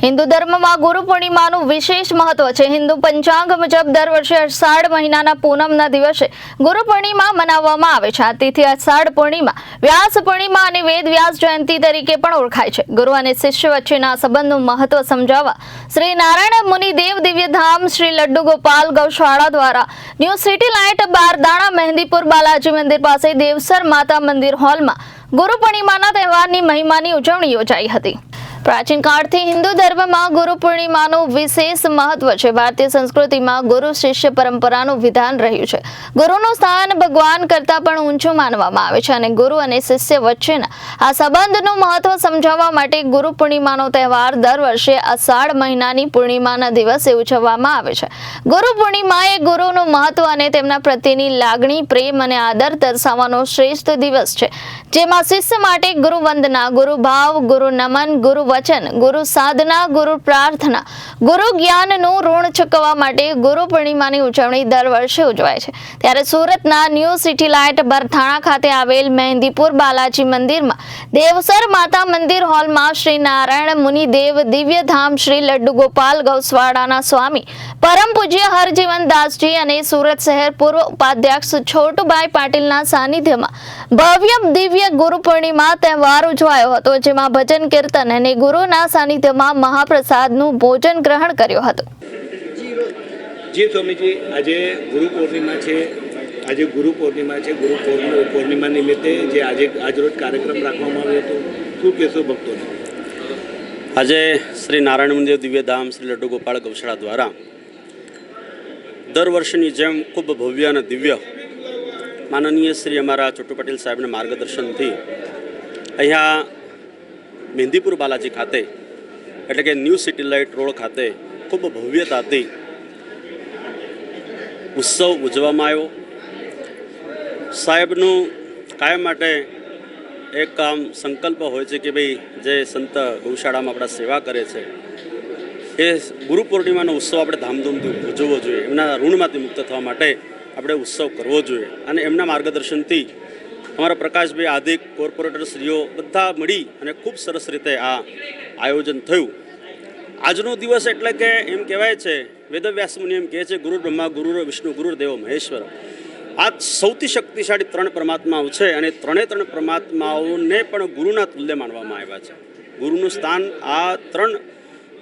હિન્દુ ધર્મમાં ગુરુ પૂર્ણિમાનું વિશેષ મહત્વ છે. હિન્દુ પંચાંગ મુજબ દર વર્ષે અષાઢ મહિનાના પૂનમના દિવસે ગુરુ પૂર્ણિમા મનાવવામાં આવે છે. આ તિથિ અષાઢ પૂર્ણિમા વ્યાસ પૂર્ણિમા અને વેદ વ્યાસ જયંતિ તરીકે પણ ઓળખાય છે. ગુરુ અને શિષ્ય વચ્ચેના સંબંધનું મહત્વ સમજાવવા શ્રી નારાયણ મુનિ દેવ દિવ્યધામ શ્રી લડ્ડુ ગોપાલ ગૌશાળા દ્વારા ન્યૂ સિટી લાઇટ બારદાણા મહેંદીપુર બાલાજી મંદિર પાસે દેવસર માતા મંદિર હોલમાં ગુરુ પૂર્ણિમાના તહેવારની મહિમાની ઉજવણી યોજાઈ હતી. પ્રાચીન કાળથી હિન્દુ ધર્મમાં ગુરુ પૂર્ણિમાનું વિશેષ મહત્વ છે. ભારતીય સંસ્કૃતિમાં ગુરુ શિષ્ય પરંપરાનું વિધાન રહ્યું છે. ગુરુનું સ્થાન ભગવાન કરતાં પણ ઊંચું માનવામાં આવે છે અને ગુરુ અને શિષ્ય વચ્ચેના આ સંબંધનું મહત્વ સમજાવવા માટે ગુરુ પૂર્ણિમાનો તહેવાર દર વર્ષે અષાઢ મહિનાની પૂર્ણિમાના દિવસે ઉજવવામાં આવે છે. ગુરુ પૂર્ણિમા એ ગુરુનું મહત્વ અને તેમના પ્રત્યેની લાગણી, પ્રેમ અને આદર દર્શાવવાનો શ્રેષ્ઠ દિવસ છે. જેમાં શિષ્ય માટે ગુરુ વંદના ગુરુ ભાવ ગુરુ નમન ગુરુ વચન, ગુરુ સાધના, ગુરુ પ્રાર્થના, ગુરુ જ્ઞાનનું ઋણ ચૂકવવા માટે ગુરુ પૂર્ણિમાની ઉજવણી દર વર્ષે ઉજવાય છે. ત્યારે સુરતના ન્યૂ સિટી લાઇટ બરથાણા ખાતે આવેલ મહેંદીપુર બાલાજી મંદિરમાં દેવસર માતા મંદિર હોલમાં શ્રી નારાયણ મુનિ દેવ દિવ્ય ધામ શ્રી લડ્ડુ ગોપાલ ગૌસ્વાડાના સ્વામી, પરમ પૂજ્ય હરજીવન દાસજી અને સુરત શહેર પૂર્વ ઉપાધ્યક્ષ છોટુભાઈ પાટીલના સાનિધ્યમાં ભવ્ય દિવ્ય ગુરુ પૂર્ણિમા તહેવાર ઉજવાયો હતો, જેમાં ભજન કીર્તન અને ગુરુના સાનિધ્યમાં મહાપ્રસાદનું ભોજન ગ્રહણ કર્યું હતું. જી સ્વામીજી આજે ગુરુ પૂર્ણિમા છે. આજે ગુરુ પૂર્ણિમા છે. ગુરુ પૂર્ણ- પૂર્ણિમા નિમિત્તે જે આજે આજરોજ કાર્યક્રમ રાખવામાં આવ્યો હતો શું કહેશો ભક્તોને? આજે શ્રી નારાયણ મંદિર દિવ્યધામ શ્રી લડ્ડુ ગોપાળ ગૌશાળા દ્વારા દર વર્ષની જેમ ખૂબ ભવ્ય અને દિવ્ય માનનીય શ્રી અમારા ચોટુ પટેલ સાહેબના માર્ગદર્શનથી અહીંયા મહેંદીપુર બાલાજી ખાતે, એટલે કે ન્યૂ સિટી લાઇટ રોડ ખાતે ખૂબ ભવ્યતાથી ઉત્સવ ઉજવવામાં આવ્યો. સાહેબનું કાયમ માટે એક આમ સંકલ્પ હોય છે કે ભાઈ, જે સંત ગૌશાળામાં આપણા સેવા કરે છે, એ ગુરુ પૂર્ણિમાનો ઉત્સવ આપણે ધામધૂમથી ઉજવવો જોઈએ. એમના ઋણમાંથી મુક્ત થવા માટે આપણે ઉત્સવ કરવો જોઈએ. અને એમના માર્ગદર્શનથી અમારા પ્રકાશભાઈ આદિક કોર્પોરેટરશ્રીઓ બધા મળી અને ખૂબ સરસ રીતે આ આયોજન થયું. આજનો દિવસ એટલે કે એમ કહેવાય છે વેદવ્યાસ મુનિ એમ કહે છે, ગુરુ બ્રહ્મા, ગુરુ વિષ્ણુ, ગુરુ દેવ મહેશ્વર. આ સૌથી શક્તિશાળી ત્રણ પરમાત્માઓ છે અને ત્રણે ત્રણ પરમાત્માઓને પણ ગુરુના તુલ્ય માનવામાં આવ્યા છે. ગુરુનું સ્થાન આ ત્રણ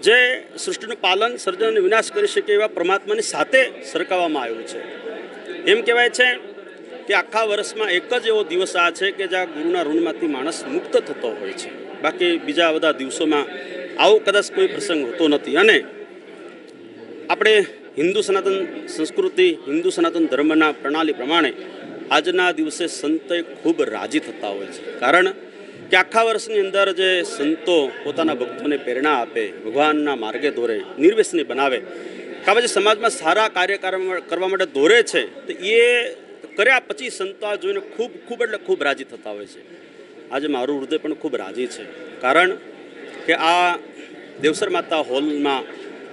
જે સૃષ્ટિનું પાલન, સર્જન અને વિનાશ કરી શકે એવા પરમાત્માની સાથે સરકાવવામાં આવ્યું છે. એમ કહેવાય છે કે આખા વર્ષમાં એક જ એવો દિવસ આ છે કે જ્યાં ગુરુના ઋણમાંથી માણસ મુક્ત થતો હોય છે. બાકી બીજા બધા દિવસોમાં આવો કદાચ કોઈ પ્રસંગ હોતો નથી. અને આપણે હિન્દુ સનાતન સંસ્કૃતિ, હિન્દુ સનાતન ધર્મના પ્રણાલી પ્રમાણે આજના દિવસે સંતે ખૂબ રાજી થતા હોય છે. કારણ કે આખા વર્ષની અંદર જે સંતો પોતાના ભક્તોને પ્રેરણા આપે, ભગવાનના માર્ગે દોરે નિર્વ્યસની બનાવે કાં પછી સમાજમાં સારા કાર્ય કરવા માટે દોરે છે, તો એ કર્યા પછી સંતા જોઈને ખૂબ ખૂબ એટલે ખૂબ રાજી થતા હોય છે. આજે મારું હૃદય પણ ખૂબ રાજી છે. કારણ કે આ દેવસર માતા હોલમાં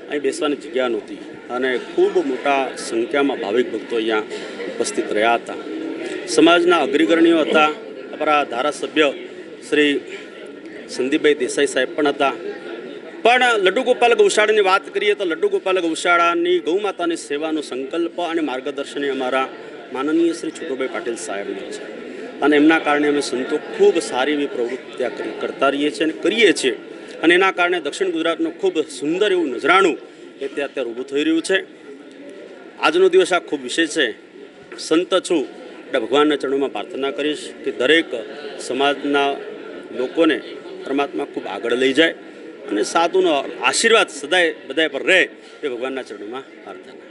અહીં બેસવાની જગ્યા નહોતી અને ખૂબ મોટા સંખ્યામાં ભાવિક ભક્તો અહીંયા ઉપસ્થિત રહ્યા હતા. સમાજના અગ્રગણ્યો હતા અમારા ધારાસભ્ય શ્રી સંદીપભાઈ દેસાઈ સાહેબ પણ હતા. પણ લડ્ડુ ગોપાલ ગૌશાળાની વાત કરીએ તો લડ્ડુ ગોપાલ ગૌશાળાની ગૌમાતાની સેવાનો સંકલ્પ અને માર્ગદર્શન અમારા માનનીય શ્રી છોટુભાઈ પાટીલ સાહેબનો છે. અને એમના કારણે અમે સંતો ખૂબ સારી એવી પ્રવૃત્તિ કરી- કરતા રહીએ છીએ અને કરીએ છીએ. અને એના કારણે દક્ષિણ ગુજરાતનું ખૂબ સુંદર એવું નજરાણું એ ત્યાં અત્યારે ઊભું થઈ રહ્યું છે. આજનો દિવસ આ ખૂબ વિશેષ છે. સંત છું. એટલે ભગવાનના ચરણોમાં પ્રાર્થના કરીશ કે દરેક સમાજના લોકોને પરમાત્મા ખૂબ આગળ લઈ જાય અને સાધુનો આશીર્વાદ સદાય બધાય પર રહે એ ભગવાનના ચરણોમાં પ્રાર્થના